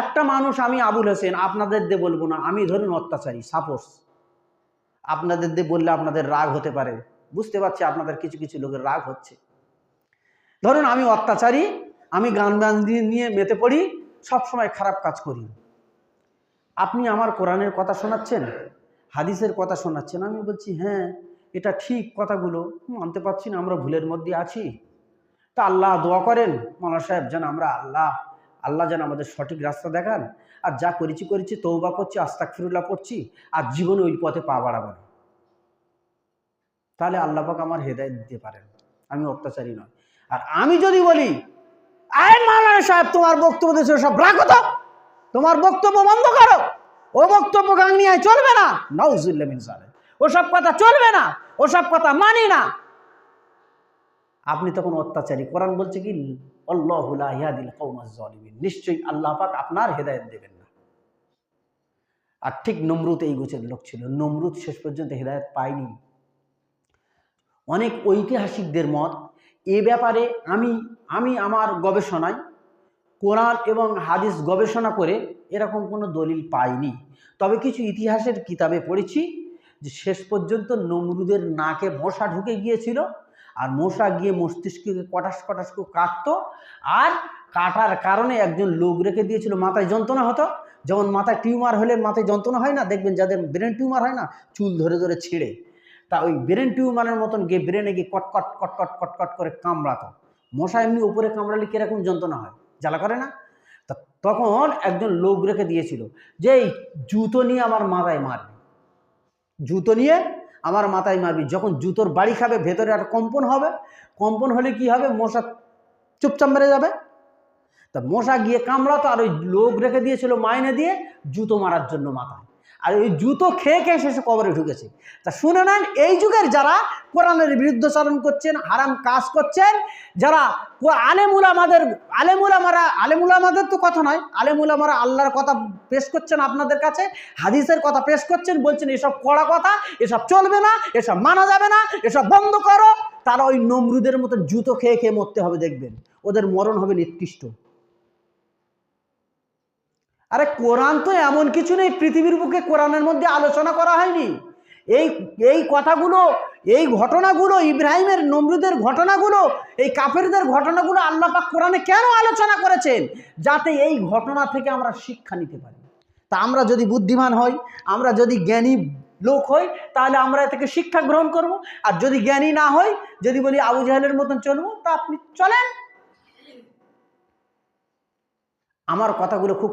একটা মানুষ আমি আবুল হোসেন, আপনাদের দিয়ে বলব না। আমি ধরুন অত্যাচারী সাপোজ আপনাদের দিয়ে বললে আপনাদের রাগ হতে পারে। বুঝতে পারছি আপনাদের কিছু কিছু লোকের রাগ হচ্ছে। ধরুন আমি অত্যাচারী, আমি গান বান নিয়ে মেতে পড়ি, সবসময় খারাপ কাজ করি। আপনি আমার কোরআনের কথা শোনাচ্ছেন? হাদিসের কথা শোনাচ্ছেন? আমি বলছি হ্যাঁ এটা ঠিক কথাগুলো। মানতে পারছি না, আমরা ভুলের মধ্যে আছি। তা আল্লাহ দোয়া করেন। মালা সাহেব যেন আমরা আল্লাহ আল্লাহ যেন আমাদের সঠিক রাস্তা দেখান। আর যা করেছি করেছি তৌবা করছি আস্তাক ফিরুল্লাহ পড়ছি, আর জীবনে ওই পথে পা বাড়াবো না। তাহলে আল্লাহ পাক আমার হেদায়ত দিতে পারেন। আমি অত্যাচারী নয় আর আমি যদি বলি, আয় সাহেব, তোমার বক্তব্য দিয়েছে সব রাখো তো তোমার বক্তব্য বন্ধ করো। ও বক্তব্য গাংনিয়ায় চলবে না। নাউজুল্লাহ মিন জালিক। ওসব কথা চলবে না। ওসব কথা মানি না। আপনি তখন অত্যাচারী। কোরআন বলছে কি জালিমিন নিশ্চয়ই আল্লাহ পাক আপনার হেদায়েত দেবেন না। আর ঠিক নমরুদ এই গোছের লোক ছিল। নমরুদ শেষ পর্যন্ত হেদায়েত পায়নি। অনেক ঐতিহাসিকদের মত, এ ব্যাপারে আমি আমি আমার গবেষণায় কোরআন এবং হাদিস গবেষণা করে এরকম কোনো দলিল পাইনি। তবে কিছু ইতিহাসের কিতাবে পড়েছি যে শেষ পর্যন্ত নমরুদের নাকে মশা ঢুকে গিয়েছিল। আর মশা গিয়ে মস্তিষ্ককে কটাস কটাস করে কাটতো আর কাটার কারণে একজন লোক রেখে দিয়েছিল, মাথায় যন্ত্রণা হতো। যেমন মাথায় টিউমার হলে মাথায় যন্ত্রণা হয় না, দেখবেন যাদের ব্রেন টিউমার হয় না, চুল ধরে ধরে ছিঁড়ে। তা ওই ব্রেন টিউমারের মতন গিয়ে ব্রেনে গিয়ে কটকট কটকট কটকট করে কামড়াতো। মশা এমনি উপরে কামড়ালে কীরকম যন্ত্রণা হয়, জ্বালা করে না? তা তখন একজন লোক রেখে দিয়েছিল যে, এই জুতো নিয়ে আমার মাথায় মারবে। জুতো নিয়ে আমার মাথায় মারবি। যখন জুতোর বাড়ি খাবে, ভেতরে একটা কম্পন হবে। কম্পন হলে কি হবে? মশা চুপচাপ মেরে যাবে। তা মশা গিয়ে কামড়াতো আর ওই লোক রেখে দিয়েছিল মাইনে দিয়ে জুতো মারার জন্য মাথায়। আর ওই জুতো খেয়ে খেয়ে শেষে কবরে ঢুকেছে। তা শুনে নেন, এই যুগের যারা কোরআনের বিরুদ্ধচারণ করছেন, হারাম কাজ করছেন, যারা কো- আলেমুল আমাদের, আলেমুল আমারা, আলেমুল আমাদের তো কথা নয়, আলেমুল আমারা আল্লাহর কথা পেশ করছেন আপনাদের কাছে, হাদিসের কথা পেশ করছেন, বলছেন এসব কড়া কথা, এসব চলবে না, এসব মানা যাবে না, এসব বন্ধ করো। তারা ওই নমরুদের মতো জুতো খেয়ে খেয়ে মরতে হবে, দেখবেন। ওদের মরণ হবে নিকৃষ্ট। আরে কোরআন তো এমন কিছু নেই, পৃথিবীর বুকে কোরআনের মধ্যে আলোচনা করা হয়নি। এই এই কথাগুলো, এই ঘটনাগুলো, ইব্রাহিমের, নমরুদের ঘটনাগুলো, এই কাফেরদের ঘটনাগুলো আল্লাহ পাক কোরআনে কেন আলোচনা করেছেন? যাতে এই ঘটনা থেকে আমরা শিক্ষা নিতে পারি। তা আমরা যদি বুদ্ধিমান হই, আমরা যদি জ্ঞানী লোক হই, তাহলে আমরা থেকে শিক্ষা গ্রহণ করব। আর যদি জ্ঞানী না হই, যদি বলি আবু জাহেলের মতন চলবো, তা আপনি চলেন। আমার কথাগুলো খুব